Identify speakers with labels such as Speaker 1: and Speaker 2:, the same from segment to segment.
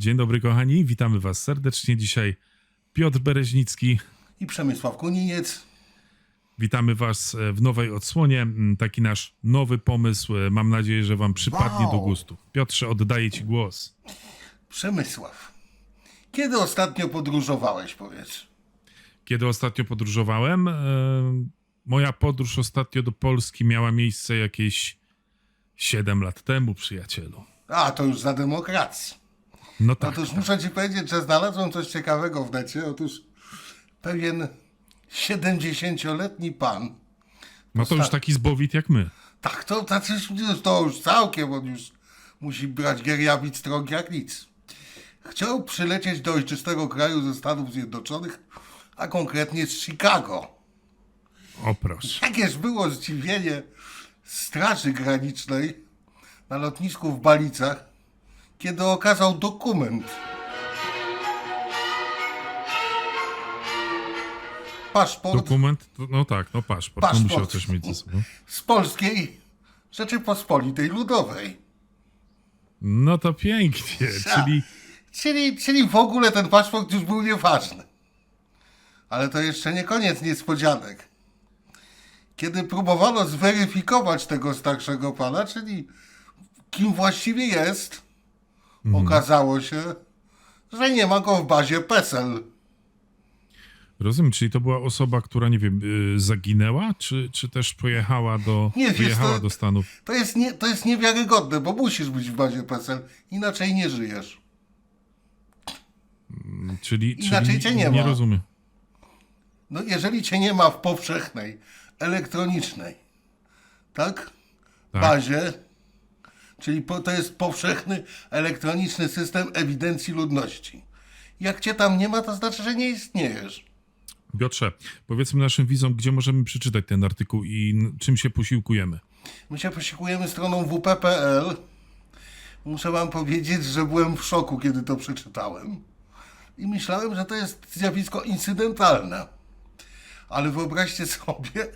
Speaker 1: Dzień dobry, kochani. Witamy Was serdecznie. Dzisiaj Piotr Bereźnicki.
Speaker 2: i Przemysław Kuniniec.
Speaker 1: Witamy Was e, w nowej odsłonie. Mm, Taki nasz nowy pomysł. E, Mam nadzieję, że Wam przypadnie
Speaker 2: Wow.
Speaker 1: do gustu. Piotrze, oddaję Ci głos.
Speaker 2: Przemysław, kiedy ostatnio podróżowałeś, powiedz?
Speaker 1: Kiedy ostatnio podróżowałem? e, Moja podróż ostatnio do Polski miała miejsce jakieś 7 lat temu, przyjacielu.
Speaker 2: A, to już za demokracji.
Speaker 1: No tak.
Speaker 2: Otóż muszę ci powiedzieć, że znalazłem coś ciekawego w necie. Otóż pewien 70-letni pan,
Speaker 1: No to już taki zbowit jak my.
Speaker 2: tak, to, już- to już całkiem, on już musi brać geriawit strąg jak nic. Chciał przylecieć do ojczystego kraju ze Stanów Zjednoczonych, a konkretnie z Chicago.
Speaker 1: O proszę.
Speaker 2: Jakież było zdziwienie Straży Granicznej na lotnisku w Balicach, kiedy okazał dokument. Paszport
Speaker 1: Dokument? No tak, no paszport. No
Speaker 2: Paszport.
Speaker 1: musiał coś mieć ze sobą.
Speaker 2: z Polskiej Rzeczypospolitej Ludowej.
Speaker 1: No to pięknie, czyli...
Speaker 2: Czyli, czyli w ogóle ten paszport już był nieważny. Ale to jeszcze nie koniec niespodzianek. Kiedy próbowano zweryfikować tego starszego pana, czyli kim właściwie jest, okazało się, że nie ma go w bazie PESEL.
Speaker 1: Rozumiem, czyli to była osoba, która, nie wiem, y, zaginęła, czy, czy też pojechała do,
Speaker 2: Nie,
Speaker 1: wyjechała
Speaker 2: to-
Speaker 1: do Stanów?
Speaker 2: To jest, nie, to jest niewiarygodne, bo musisz być w bazie PESEL, inaczej nie żyjesz.
Speaker 1: Czyli,
Speaker 2: Inaczej
Speaker 1: czyli
Speaker 2: cię nie
Speaker 1: nie
Speaker 2: ma.
Speaker 1: rozumiem.
Speaker 2: No jeżeli cię nie ma w powszechnej, elektronicznej, tak?
Speaker 1: Tak.
Speaker 2: bazie, czyli po, to jest powszechny elektroniczny system ewidencji ludności. Jak cię tam nie ma, to znaczy, że nie istniejesz.
Speaker 1: Piotrze, powiedzmy naszym widzom, gdzie możemy przeczytać ten artykuł i czym się posiłkujemy.
Speaker 2: My się posiłkujemy stroną wp.pl. Muszę wam powiedzieć, że byłem w szoku, kiedy to przeczytałem. I myślałem, że to jest zjawisko incydentalne. Ale wyobraźcie sobie,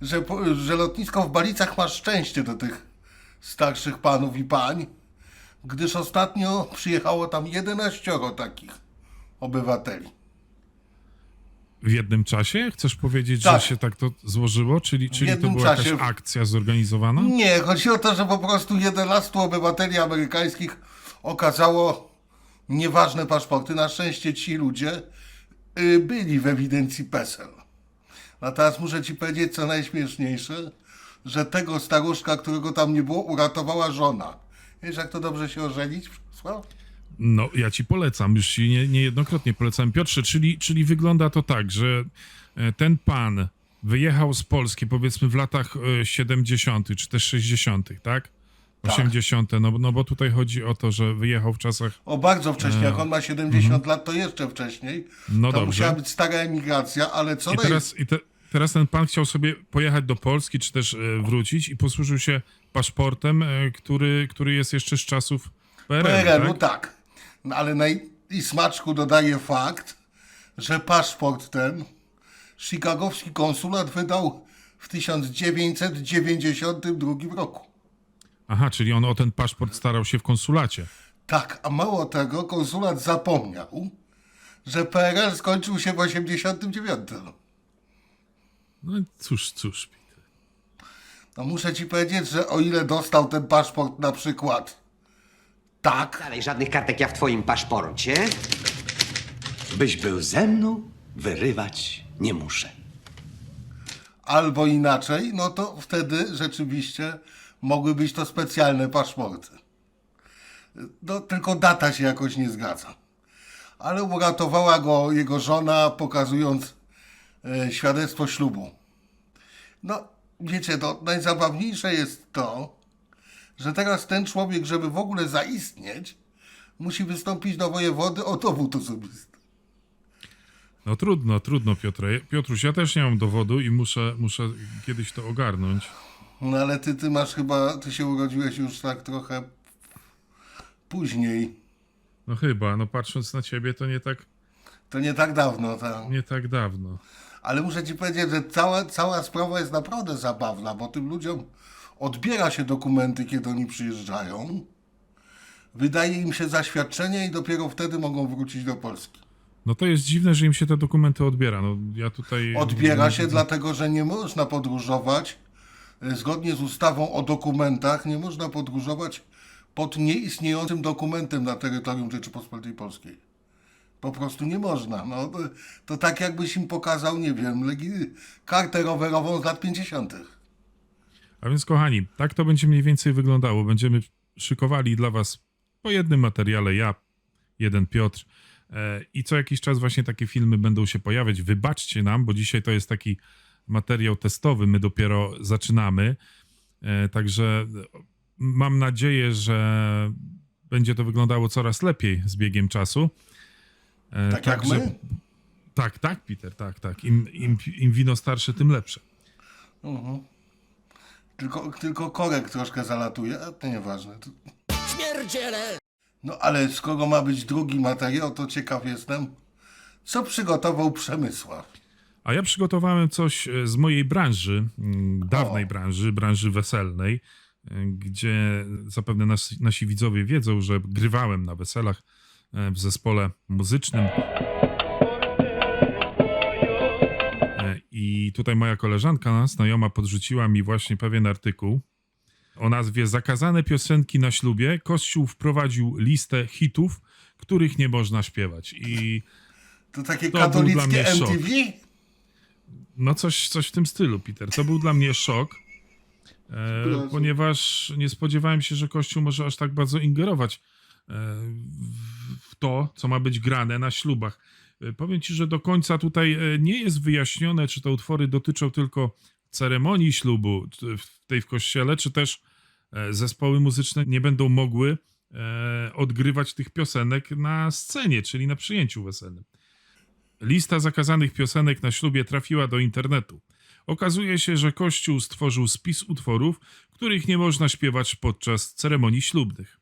Speaker 2: że, że lotnisko w Balicach ma szczęście do tych starszych panów i pań, gdyż ostatnio przyjechało tam 11 takich obywateli.
Speaker 1: W jednym czasie? Chcesz powiedzieć,
Speaker 2: Tak.
Speaker 1: że się tak to złożyło? Czyli, czyli to
Speaker 2: jednym
Speaker 1: była
Speaker 2: czasie.
Speaker 1: jakaś akcja zorganizowana?
Speaker 2: Nie, chodzi o to, że po prostu 11 obywateli amerykańskich okazało nieważne paszporty. Na szczęście ci ludzie y, byli w ewidencji PESEL. A teraz muszę ci powiedzieć, co najśmieszniejsze, że tego staruszka, którego tam nie było, uratowała żona. Wiesz, jak to dobrze się ożenić?
Speaker 1: No, ja ci polecam, już ci nie, niejednokrotnie polecam. Piotrze, czyli, czyli wygląda to tak, że e, ten pan wyjechał z Polski powiedzmy w latach e, 70. czy też 60., tak?
Speaker 2: Tak.
Speaker 1: 80., no, no bo tutaj chodzi o to, że wyjechał w czasach.
Speaker 2: O, bardzo wcześnie. Jak on ma 70 lat, to jeszcze wcześniej.
Speaker 1: E. No
Speaker 2: to
Speaker 1: dobrze.
Speaker 2: musiała być stara emigracja, ale co
Speaker 1: I teraz, i te, teraz ten pan chciał sobie pojechać do Polski, czy też e, wrócić i posłużył się paszportem, e, który, który jest jeszcze z czasów PRL.
Speaker 2: PRL-u
Speaker 1: tak?
Speaker 2: tak. No, ale naj... i smaczku dodaje fakt, że paszport ten chicagowski konsulat wydał w 1992 roku.
Speaker 1: Aha, czyli on o ten paszport starał się w konsulacie.
Speaker 2: Tak, a mało tego, konsulat zapomniał, że PRL skończył się w 89.
Speaker 1: No i cóż, cóż.
Speaker 2: No muszę ci powiedzieć, że o ile dostał ten paszport na przykład tak,
Speaker 3: Dalej, żadnych kartek ja w twoim paszporcie.
Speaker 4: Byś był ze mną, wyrywać nie muszę.
Speaker 2: albo inaczej, no to wtedy rzeczywiście mogły być to specjalne paszporty. No, tylko data się jakoś nie zgadza. Ale uratowała go jego żona, pokazując świadectwo ślubu. No, wiecie, to najzabawniejsze jest to, że teraz ten człowiek, żeby w ogóle zaistnieć, musi wystąpić do wojewody o dowód osobisty.
Speaker 1: No trudno, trudno, Piotrze. Piotruś, ja też nie mam dowodu i muszę, muszę kiedyś to ogarnąć.
Speaker 2: No ale ty, ty masz chyba, ty się urodziłeś już tak trochę później.
Speaker 1: No chyba, no patrząc na ciebie, to nie tak,
Speaker 2: To nie tak dawno, tak.
Speaker 1: nie tak dawno.
Speaker 2: Ale muszę ci powiedzieć, że cała, cała sprawa jest naprawdę zabawna, bo tym ludziom odbiera się dokumenty, kiedy oni przyjeżdżają. wydaje im się zaświadczenie i dopiero wtedy mogą wrócić do Polski.
Speaker 1: No to jest dziwne, że im się te dokumenty odbiera. No ja tutaj...
Speaker 2: Odbiera się dlatego, że nie można podróżować e, zgodnie z ustawą o dokumentach, nie można podróżować pod nieistniejącym dokumentem na terytorium Rzeczypospolitej Polskiej. Po prostu nie można. No, to, to tak jakbyś im pokazał, nie wiem, legi- kartę rowerową z lat 50.
Speaker 1: A więc kochani, tak to będzie mniej więcej wyglądało. Będziemy szykowali dla was po jednym materiale, ja, jeden Piotr. E, I co jakiś czas właśnie takie filmy będą się pojawiać. Wybaczcie nam, bo dzisiaj to jest taki materiał testowy, my dopiero zaczynamy. E, Także mam nadzieję, że będzie to wyglądało coraz lepiej z biegiem czasu. E,
Speaker 2: Tak jak
Speaker 1: także-
Speaker 2: my.
Speaker 1: Tak, tak, Peter, tak, tak. Im, im, im wino starsze, tym lepsze.
Speaker 2: Tylko, tylko korek troszkę zalatuje, a to nieważne. Śmierdziele! No ale skoro ma być drugi materiał, to ciekaw jestem, co przygotował Przemysław.
Speaker 1: A ja przygotowałem coś e, z mojej branży, mm, dawnej
Speaker 2: O.
Speaker 1: branży, branży weselnej, e, gdzie zapewne nasi, nasi widzowie wiedzą, że grywałem na weselach w zespole muzycznym. E, I tutaj moja koleżanka, znajoma, podrzuciła mi właśnie pewien artykuł o nazwie Zakazane piosenki na ślubie. Kościół wprowadził listę hitów, których nie można śpiewać. I
Speaker 2: To takie
Speaker 1: To
Speaker 2: katolickie. MTV?
Speaker 1: No coś, coś w tym stylu, Peter. To był dla mnie szok, e, ponieważ nie spodziewałem się, że Kościół może aż tak bardzo ingerować e, w- w to, co ma być grane na ślubach. E, powiem ci, że do końca tutaj e, nie jest wyjaśnione, czy te utwory dotyczą tylko ceremonii ślubu w tej w kościele, czy też e, zespoły muzyczne nie będą mogły e, odgrywać tych piosenek na scenie, czyli na przyjęciu weselnym. Lista zakazanych piosenek na ślubie trafiła do internetu. Okazuje się, że Kościół stworzył spis utworów, których nie można śpiewać podczas ceremonii ślubnych.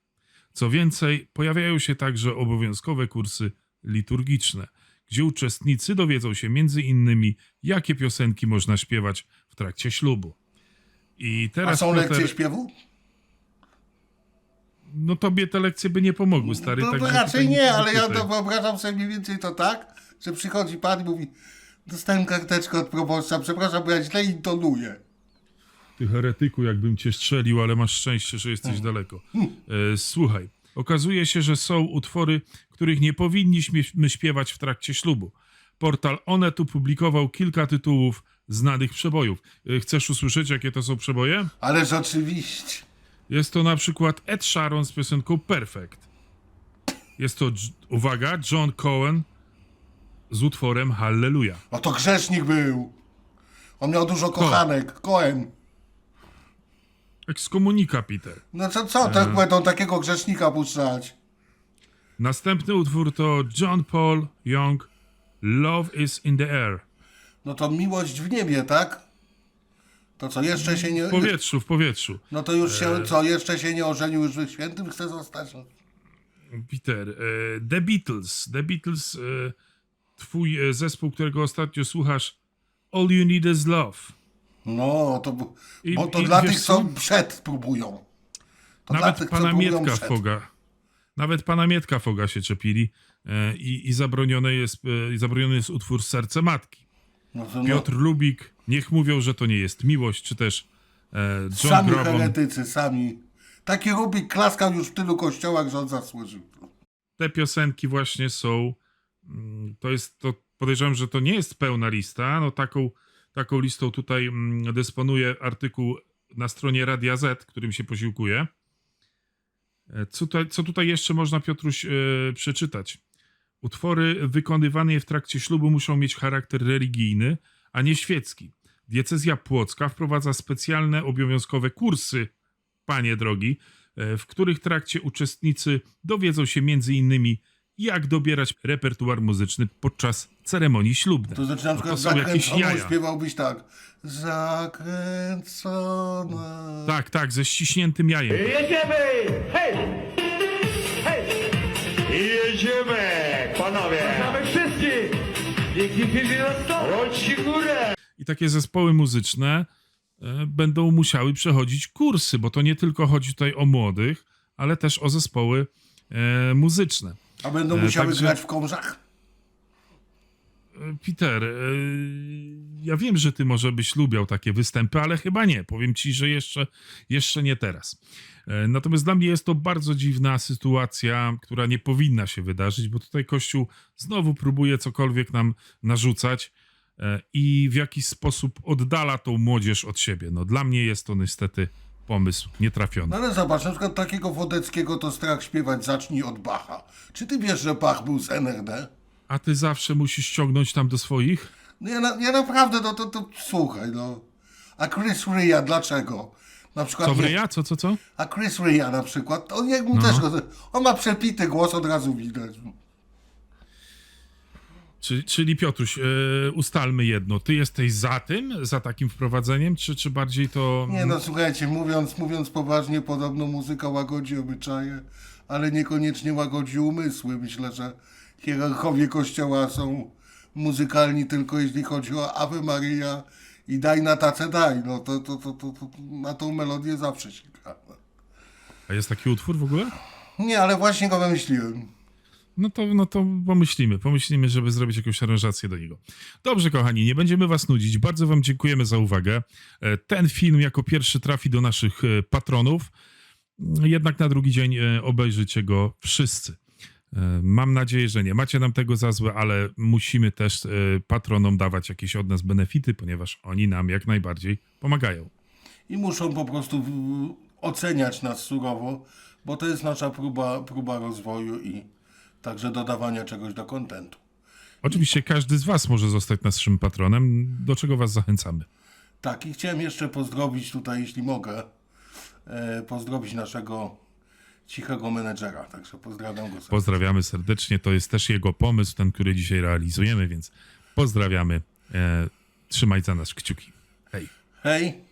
Speaker 1: Co więcej, pojawiają się także obowiązkowe kursy liturgiczne, gdzie uczestnicy dowiedzą się między innymi, jakie piosenki można śpiewać w trakcie ślubu. I
Speaker 2: A
Speaker 1: teraz
Speaker 2: są
Speaker 1: Piotr,
Speaker 2: lekcje śpiewu?
Speaker 1: no tobie te lekcje by nie pomogły, stary.
Speaker 2: No,
Speaker 1: także
Speaker 2: to raczej
Speaker 1: nic
Speaker 2: nie, ale ja to wyobrażam sobie mniej więcej to tak, że przychodzi pan i mówi dostałem karteczkę od proboszcza, przepraszam, bo ja źle intonuję.
Speaker 1: Ty heretyku, jakbym cię strzelił, ale masz szczęście, że jesteś daleko. E, słuchaj, okazuje się, że są utwory, których nie powinniśmy śpiewać w trakcie ślubu. Portal Onet opublikował kilka tytułów znanych przebojów. E, chcesz usłyszeć, jakie to są przeboje?
Speaker 2: Ależ oczywiście.
Speaker 1: Jest to na przykład Ed Sheeran z piosenką Perfect. Jest to, uwaga, John Cohen z utworem Hallelujah.
Speaker 2: No to grzesznik był. On miał dużo kochanek, Koen.
Speaker 1: Ekskomunika, Peter.
Speaker 2: No co, co, tak będą takiego grzesznika puszczać?
Speaker 1: Następny utwór to John Paul Young, Love is in the Air.
Speaker 2: No to miłość w niebie, tak? To co, jeszcze się nie...
Speaker 1: W powietrzu, w powietrzu.
Speaker 2: No to już
Speaker 1: E.
Speaker 2: się, co, jeszcze się nie ożenił, już świętym chce zostać?
Speaker 1: Peter, e, The Beatles. The Beatles, e, twój e, zespół, którego ostatnio słuchasz, All You Need Is Love.
Speaker 2: No, to,
Speaker 1: I-
Speaker 2: bo to
Speaker 1: i
Speaker 2: dla
Speaker 1: wiesz
Speaker 2: tych, co
Speaker 1: co?
Speaker 2: przed próbują. To dla
Speaker 1: Nawet
Speaker 2: tych, co
Speaker 1: pana
Speaker 2: próbują
Speaker 1: Mietka
Speaker 2: przed.
Speaker 1: Foga. Nawet pana Mietka Foga się czepili e, i, i zabronione jest, e, i zabroniony jest utwór Serce Matki.
Speaker 2: No, to, no,
Speaker 1: Piotr Lubik, niech mówią, że to nie jest miłość, czy też e, John
Speaker 2: sami
Speaker 1: Grobon.
Speaker 2: heretycy, sami. Taki Rubik klaskał już w tylu kościołach, że on zasłużył.
Speaker 1: te piosenki właśnie są. mm, To jest to. Podejrzewam, że to nie jest pełna lista. No taką, taką listą tutaj mm, dysponuje artykuł na stronie Radia Z, którym się posiłkuję. E, Co tutaj, co tutaj jeszcze można, Piotruś, e, przeczytać? Utwory wykonywane w trakcie ślubu muszą mieć charakter religijny, a nie świecki. Diecezja Płocka wprowadza specjalne obowiązkowe kursy, panie drogi, e, w których trakcie uczestnicy dowiedzą się między innymi, jak dobierać repertuar muzyczny podczas ceremonii ślubnej.
Speaker 2: To znaczy na przykład
Speaker 1: to są jakieś
Speaker 2: zakręconą
Speaker 1: jaja.
Speaker 2: śpiewałbyś tak. Zakręcona.
Speaker 1: Tak, tak, ze ściśniętym jajem.
Speaker 5: Jedziemy! Hej! Hej! Jedziemy! Panowie! Zapraszamy wszystkich! Dzięki stole! Rączki górę!
Speaker 1: I takie zespoły muzyczne e, będą musiały przechodzić kursy, bo to nie tylko chodzi tutaj o młodych, ale też o zespoły e, muzyczne.
Speaker 2: A będą
Speaker 1: E,
Speaker 2: musiały
Speaker 1: także-
Speaker 2: grać w komrzach?
Speaker 1: E, Peter, e, ja wiem, że ty może byś lubiał takie występy, ale chyba nie. Powiem ci, że jeszcze, jeszcze nie teraz. E, Natomiast dla mnie jest to bardzo dziwna sytuacja, która nie powinna się wydarzyć, bo tutaj Kościół znowu próbuje cokolwiek nam narzucać i w jakiś sposób oddala tą młodzież od siebie. No dla mnie jest to niestety pomysł nietrafiony.
Speaker 2: No ale zobacz, na przykład takiego Wodeckiego to strach śpiewać zacznij od Bacha. Czy ty wiesz, że Bach był z NRD?
Speaker 1: A ty zawsze musisz ściągnąć tam do swoich?
Speaker 2: No ja, na, ja naprawdę, no to, to słuchaj, no. A Chris Ria, dlaczego? Na przykład
Speaker 1: Co ryja? Co, co, co?
Speaker 2: A Chris Ria na przykład, on jak mu
Speaker 1: No.
Speaker 2: też go, on ma przepity głos, od razu widać.
Speaker 1: Czyli, czyli Piotruś, e, ustalmy jedno. Ty jesteś za tym, za takim wprowadzeniem, czy, czy bardziej to...
Speaker 2: Nie no, słuchajcie, mówiąc, mówiąc poważnie, podobno muzyka łagodzi obyczaje, ale niekoniecznie łagodzi umysły. Myślę, że hierarchowie kościoła są muzykalni tylko jeśli chodzi o Ave Maria i daj na tacę daj. No to, to, to, to, to na tą melodię zawsze się gra.
Speaker 1: A jest taki utwór w ogóle?
Speaker 2: Nie, ale właśnie go wymyśliłem.
Speaker 1: No to, no to pomyślimy. Pomyślimy, żeby zrobić jakąś aranżację do niego. Dobrze, kochani, nie będziemy was nudzić. Bardzo wam dziękujemy za uwagę. E, Ten film jako pierwszy trafi do naszych e, patronów. Jednak na drugi dzień e, obejrzycie go wszyscy. Mam nadzieję, że nie macie nam tego za złe, ale musimy też patronom dawać jakieś od nas benefity, ponieważ oni nam jak najbardziej pomagają.
Speaker 2: I muszą po prostu oceniać nas surowo, bo to jest nasza próba, próba rozwoju i także dodawania czegoś do kontentu.
Speaker 1: Oczywiście każdy z was może zostać naszym patronem, do czego was zachęcamy.
Speaker 2: Tak, i chciałem jeszcze pozdrowić tutaj, jeśli mogę, e, pozdrowić naszego cichego menedżera. Także pozdrawiam go serdecznie.
Speaker 1: Pozdrawiamy serdecznie. To jest też jego pomysł, ten, który dzisiaj realizujemy, więc pozdrawiamy. E, trzymaj za nas kciuki. Hej.
Speaker 2: Hej!